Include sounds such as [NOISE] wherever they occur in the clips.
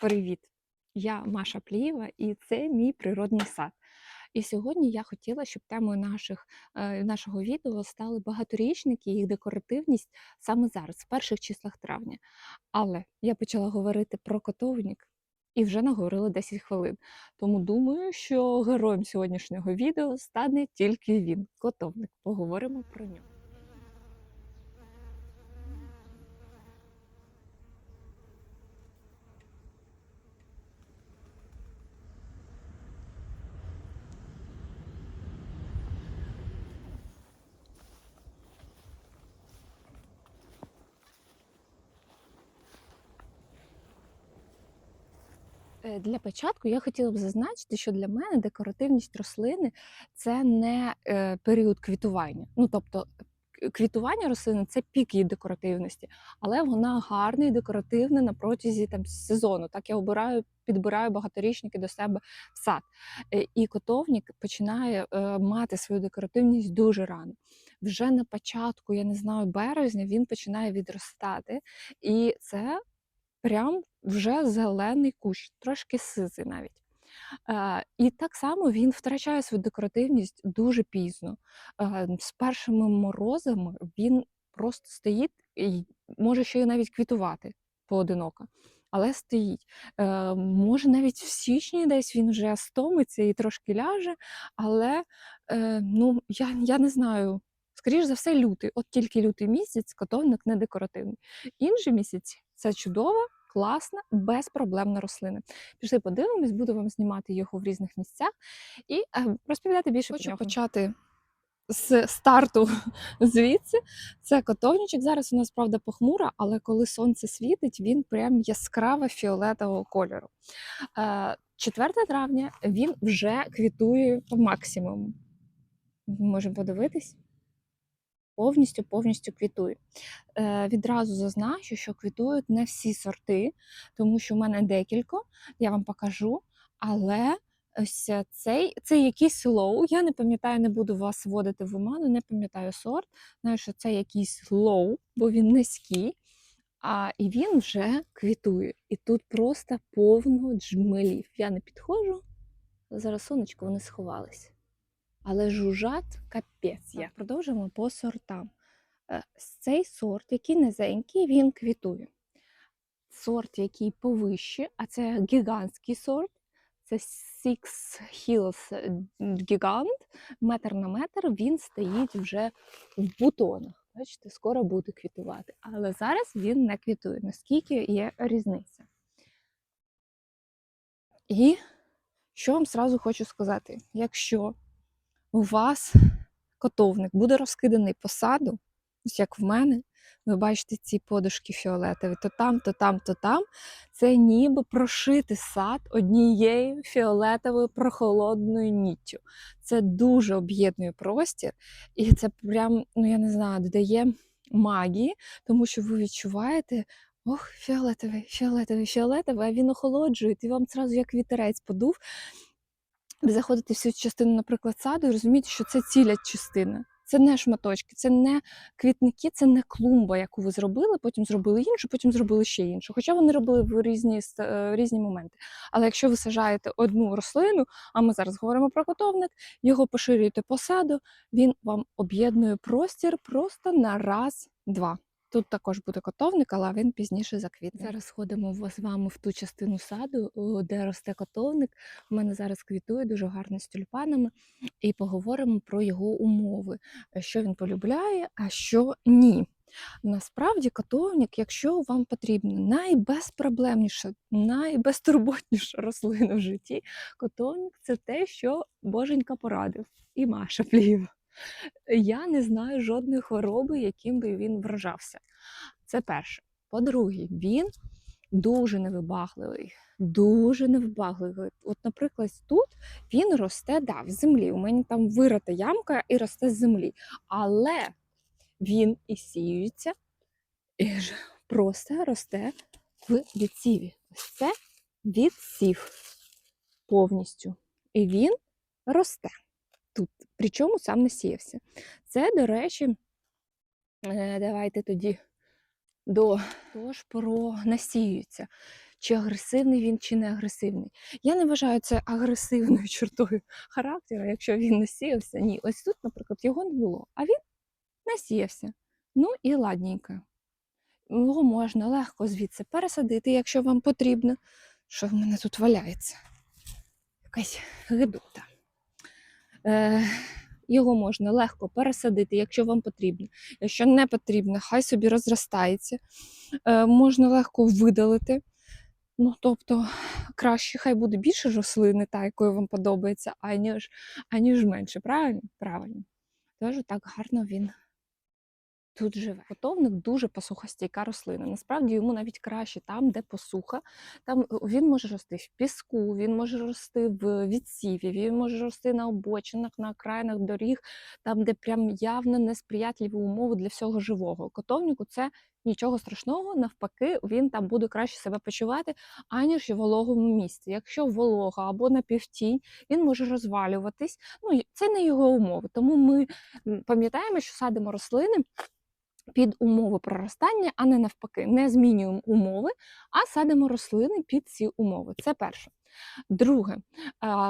Привіт! Я Маша Плієва, і це мій природний сад. І сьогодні я хотіла, щоб темою наших, е, нашого відео стали багаторічники їх декоративність саме зараз, в перших числах травня. Але я почала говорити про котовник і вже наговорила 10 хвилин. Тому думаю, що героєм сьогоднішнього відео стане тільки він котовник. Поговоримо про нього. Для початку я хотіла б зазначити, що для мене декоративність рослини це не е, період квітування. Ну тобто квітування рослини це пік її декоративності, але вона гарна і декоративна на протязі там сезону. Так я обираю, підбираю багаторічники до себе в сад. Е, І котовник починає е, мати свою декоративність дуже рано. Вже на початку, я не знаю, березня він починає відростати, і це прям вже зелений кущ, трошки сизий навіть. Е, і так само він втрачає свою декоративність дуже пізно. Е, з першими морозами він просто стоїть і може ще й навіть квітувати поодиноко. Але стоїть. Е, може, навіть в січні десь він вже стомиться і трошки ляже, але ну, я, я не знаю. Скоріш за все, лютий. От тільки лютий місяць котовник не декоративний. Інші місяці це чудова, класна, безпроблемна рослина. Пішли подивимось, буду вам знімати його в різних місцях і е, розповідати більше Хочу про нього. почати з старту [LAUGHS] звідси. Це котовничок. Зараз у нас правда похмуро, але коли сонце світить, він прям яскраво фіолетового кольору. Е, 4 травня він вже квітує по максимуму. Можемо подивитись. Повністю повністю квітує. Е, відразу зазначу, що квітують не всі сорти, тому що в мене декілька, я вам покажу. Але ось цей це якийсь лоу. Я не пам'ятаю, не буду вас вводити в оману, не пам'ятаю сорт. Знаю, що це якийсь лоу, бо він низький. А, і він вже квітує. І тут просто повно джмелів. Я не підходжу. Зараз сонечко вони сховались. Але жужжать капець. Так. Продовжимо по сортам. Е, Цей сорт, який низенький, він квітує. Сорт, який повище, а це гігантський сорт. Це Six Hills Gigant, метр на метр, він стоїть вже в бутонах. Бачите, скоро буде квітувати. Але зараз він не квітує, наскільки є різниця. І що вам зразу хочу сказати: якщо у вас котовник буде розкиданий по саду, ось як в мене, ви бачите ці подушки фіолетові, то там, то там, то там. Це ніби прошити сад однією фіолетовою прохолодною ніттю. Це дуже об'єднує простір, і це прям, ну я не знаю, додає магії, тому що ви відчуваєте. Ох, фіолетовий, фіолетовий, фіолетовий, а він охолоджує, і вам зразу як вітерець подув. Ви заходите в частину, наприклад, саду, і розумієте, що це ціля частина. Це не шматочки, це не квітники, це не клумба, яку ви зробили, потім зробили іншу, потім зробили ще іншу. Хоча вони робили в різні, е, різні моменти. Але якщо ви сажаєте одну рослину, а ми зараз говоримо про котовник, його поширюєте по саду, він вам об'єднує простір просто на раз-два. Тут також буде котовник, але він пізніше заквітне. Зараз сходимо в- з вами в ту частину саду, де росте котовник. У мене зараз квітує дуже гарно з тюльпанами, і поговоримо про його умови, що він полюбляє, а що ні. Насправді, котовник, якщо вам потрібна найбезпроблемніша, найбезтурботніша [LAUGHS] рослина в житті, котовник це те, що Боженька порадив, і Маша [LAUGHS] Плієва. Я не знаю жодної хвороби, яким би він вражався. Це перше. По-друге, він дуже невибагливий. Дуже невибагливий. От, наприклад, тут він росте да, в землі. У мене там вирита ямка і росте з землі. Але він і сіюється, і просто росте в відсіві. Ось це відсів повністю. І він росте тут. Причому сам не сіявся. Це, до речі, е, давайте тоді до тож про насіюється. чи агресивний він, чи не агресивний. Я не вважаю це агресивною [LAUGHS] чертою характеру, якщо він насіявся. Ні, ось тут, наприклад, його не було, а він насіявся. Ну і ладненько. Його можна легко звідси пересадити, якщо вам потрібно. Що в мене тут валяється? Якась гидота. Е, його можна легко пересадити, якщо вам потрібно. Якщо не потрібно, хай собі розростається. Е, можна легко видалити. Ну, тобто, краще хай буде більше рослини, та, якою вам подобається, аніж, аніж менше. Правильно? Правильно. Тож так гарно він тут живе. Котовник дуже посухостійка рослина. Насправді йому навіть краще там, де посуха. Там е, він може рости в піску, він може рости в відсіві, він може рости на обочинах, на окраїнах доріг, там, де прям явно несприятливі умови для всього живого. Котовнику це нічого страшного, навпаки, він там буде краще себе почувати, аніж в вологому місці. Якщо волога або напівтінь, він може розвалюватись. Ну, це не його умови. Тому ми пам'ятаємо, що садимо рослини під умови проростання, а не навпаки, не змінюємо умови, а садимо рослини під ці умови. Це перше. Друге,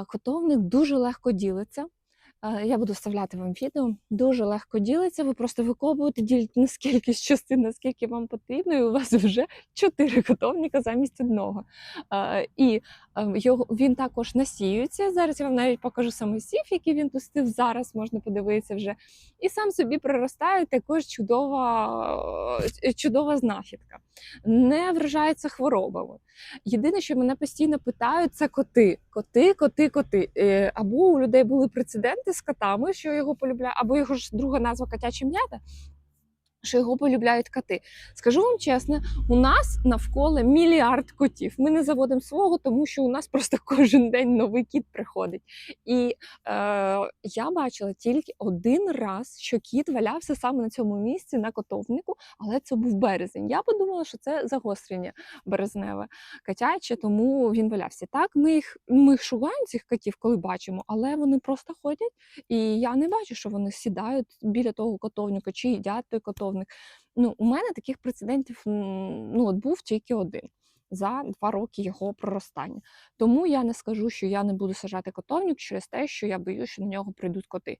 котовник дуже легко ділиться. А, Я буду вставляти вам відео. Дуже легко ділиться. Ви просто викопуєте, ділите наскільки з частин, наскільки вам потрібно, і у вас вже чотири котовника замість одного. І його він також насіюється. Зараз я вам навіть покажу саме сів, який він пустив зараз, можна подивитися вже. І сам собі проростає також чудова, е, чудова знахідка. Не вражається хворобами. Єдине, що мене постійно питають, це коти. Коти, коти, коти. Е, Або у людей були прецеденти з котами, що його полюбляють, або його ж друга назва котяча м'ята. Що його полюбляють коти. Скажу вам чесно, у нас навколо мільярд котів. Ми не заводимо свого, тому що у нас просто [LAUGHS] кожен день новий кіт приходить. І е, я бачила тільки один раз, що кіт валявся саме на цьому місці, на котовнику, але це був березень. Я подумала, що це загострення березневе котяче, тому він валявся. Так, ми їх ми їх шугаємо цих котів, коли бачимо, але вони просто ходять, і я не бачу, що вони сідають біля того котовника чи їдять той котовник. Ну, у мене таких прецедентів ну, от був тільки один за два роки його проростання. Тому я не скажу, що я не буду сажати котовник через те, що я боюся, що на нього прийдуть коти.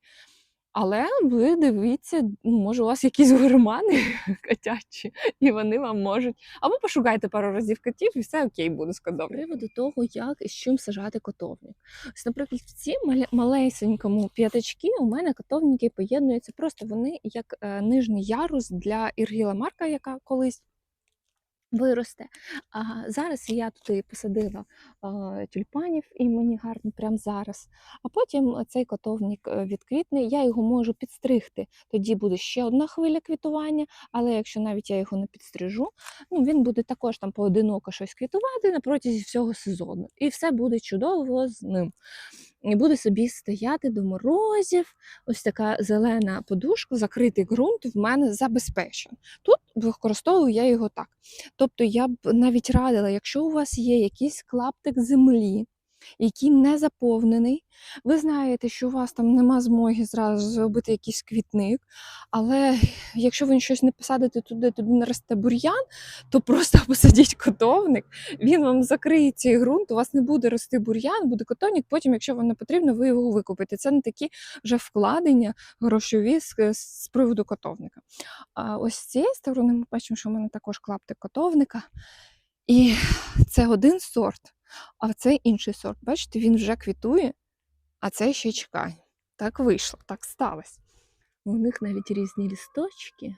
Але ви дивіться, ну, може, у вас якісь гурмани [LAUGHS] котячі, і вони вам можуть. Або пошукайте пару разів котів, і все окей буде з котом. Приводу того, як і з чим сажати котовник. Ось, наприклад, в ці малесенькому п'ятачки у мене котовники поєднуються просто вони як е, нижній ярус для Іргіла Марка, яка колись виросте. А зараз я туди посадила е, тюльпанів, і мені гарно прямо зараз. А потім цей котовник е, відквітне, я його можу підстригти. Тоді буде ще одна хвиля квітування, але якщо навіть я його не підстрижу, ну, він буде також там поодиноко щось квітувати протязі всього сезону. І все буде чудово з ним. І буде собі стояти до морозів. Ось така зелена подушка, закритий ґрунт в мене забезпечен. Тут використовую я його так. Тобто я б навіть радила, якщо у вас є якийсь клаптик землі, який не заповнений, ви знаєте, що у вас там нема змоги зразу зробити якийсь квітник, але якщо ви щось не посадите туди, туди не росте бур'ян, то просто [LAUGHS] посадіть котовник, він вам закриє цей ґрунт, у вас не буде рости бур'ян, буде котовник, потім, якщо вам не потрібно, ви його викупите. Це не такі вже вкладення грошові з, приводу котовника. А ось з цієї сторони ми бачимо, що в мене також клаптик котовника. І це один сорт, а цей інший сорт. Бачите, він вже квітує, а це ще чекає. Так вийшло, так сталося. У них навіть різні лісточки.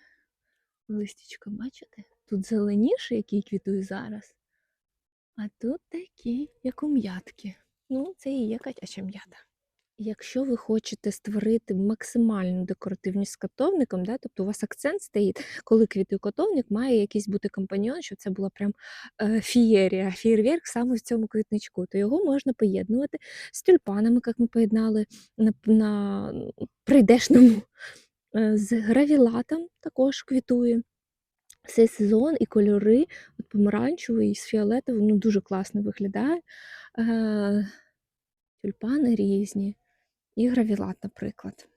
Листічко, бачите? Тут зеленіший, який квітує зараз. А тут такі, як у м'ятки. Ну, це і є катяча м'ята. Якщо ви хочете створити максимальну декоративність з котовником, да, тобто у вас акцент стоїть, коли квітує котовник, має якийсь бути компаньон, щоб це була прям е, фієрія, фєєрверк саме в цьому квітничку, то його можна поєднувати з тюльпанами, як ми поєднали на, на прийдешному, е, з гравілатом також квітує. Цей сезон і кольори, от помаранчевий з фіолетовим, ну дуже класно виглядає. Е, тюльпани різні і гравілат, наприклад.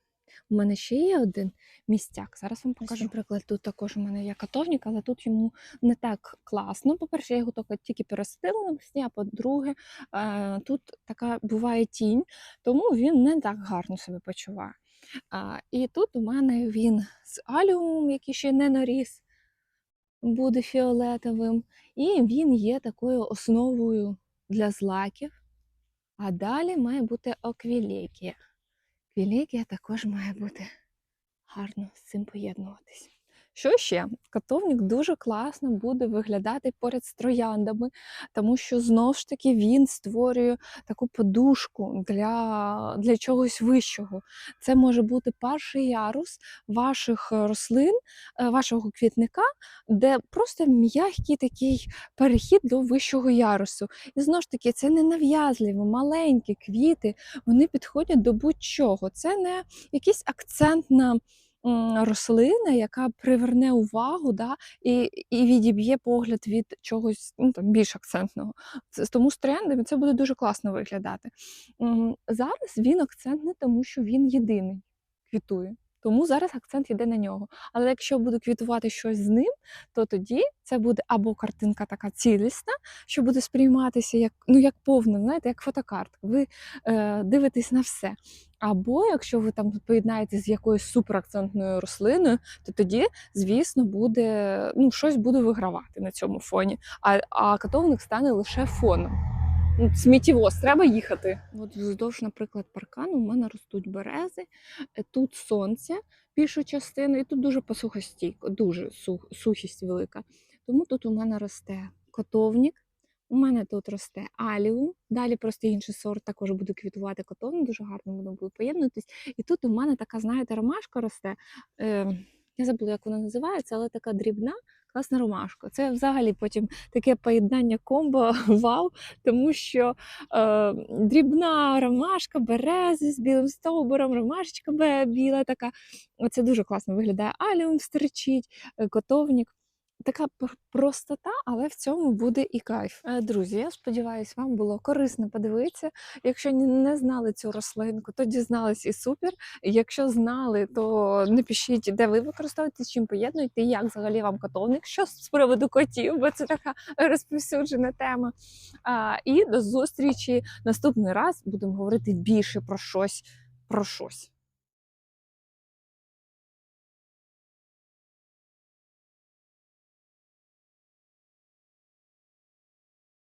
У мене ще є один містяк. Зараз вам покажу. Наприклад, тут також у мене є катовник, але тут йому не так класно. По-перше, я його тільки- тільки пересадила навесні, а по-друге, е, тут така буває тінь, тому він не так гарно себе почуває. І тут у мене він з аліумом, який ще не наріс, буде фіолетовим. І він є такою основою для злаків. А далі має бути оквілікія. Квілікія також має бути гарно з цим поєднуватись. Що ще? Катовник дуже класно буде виглядати поряд з трояндами, тому що знову ж таки він створює таку подушку для, для чогось вищого. Це може бути перший ярус ваших рослин, е, вашого квітника, де просто м'який такий перехід до вищого ярусу. І знову ж таки, це не нав'язливо, маленькі квіти, вони підходять до будь-чого. Це не якийсь акцентна м, рослина, яка приверне увагу да, і, і відіб'є погляд від чогось ну, там, більш акцентного. Це, тому з трендами це буде дуже класно виглядати. Зараз він акцентний, тому що він єдиний квітує. Тому зараз акцент йде на нього. Але якщо буде квітувати щось з ним, то тоді це буде або картинка така цілісна, що буде сприйматися як, ну, як повна, знаєте, як фотокартка. Ви е, дивитесь на все. Або якщо ви там поєднаєтесь з якоюсь суперакцентною рослиною, то тоді, звісно, буде ну, щось буде вигравати на цьому фоні. А, а катовник стане лише фоном. Ну, Сміттєвоз, треба їхати. От вздовж, наприклад, паркану у мене ростуть берези, е, тут сонце більшу частину, і тут дуже посухостійко, дуже сух, сухість велика. Тому тут у мене росте котовник, у мене тут росте аліум, далі просто інший сорт також буде квітувати котовник, дуже гарно воно буде поєднуватись. І тут у мене така, знаєте, ромашка росте. Е, я забула, як вона називається, але така дрібна, класна ромашка. Це взагалі потім таке поєднання комбо [LAUGHS] вау, тому що е, дрібна ромашка, берези з білим стовбуром, ромашечка біла така. Оце дуже класно виглядає. Аліум стерчить, е, котовник. Така простота, але в цьому буде і кайф. Е, Друзі, я сподіваюся, вам було корисно подивитися. Якщо не знали цю рослинку, то дізнались і супер. Якщо знали, то напишіть, де ви використовуєте, чим поєднуєте, і як взагалі вам котовник, що з приводу котів, бо це така розповсюджена тема. І до зустрічі наступний раз будемо говорити більше про щось. Про щось.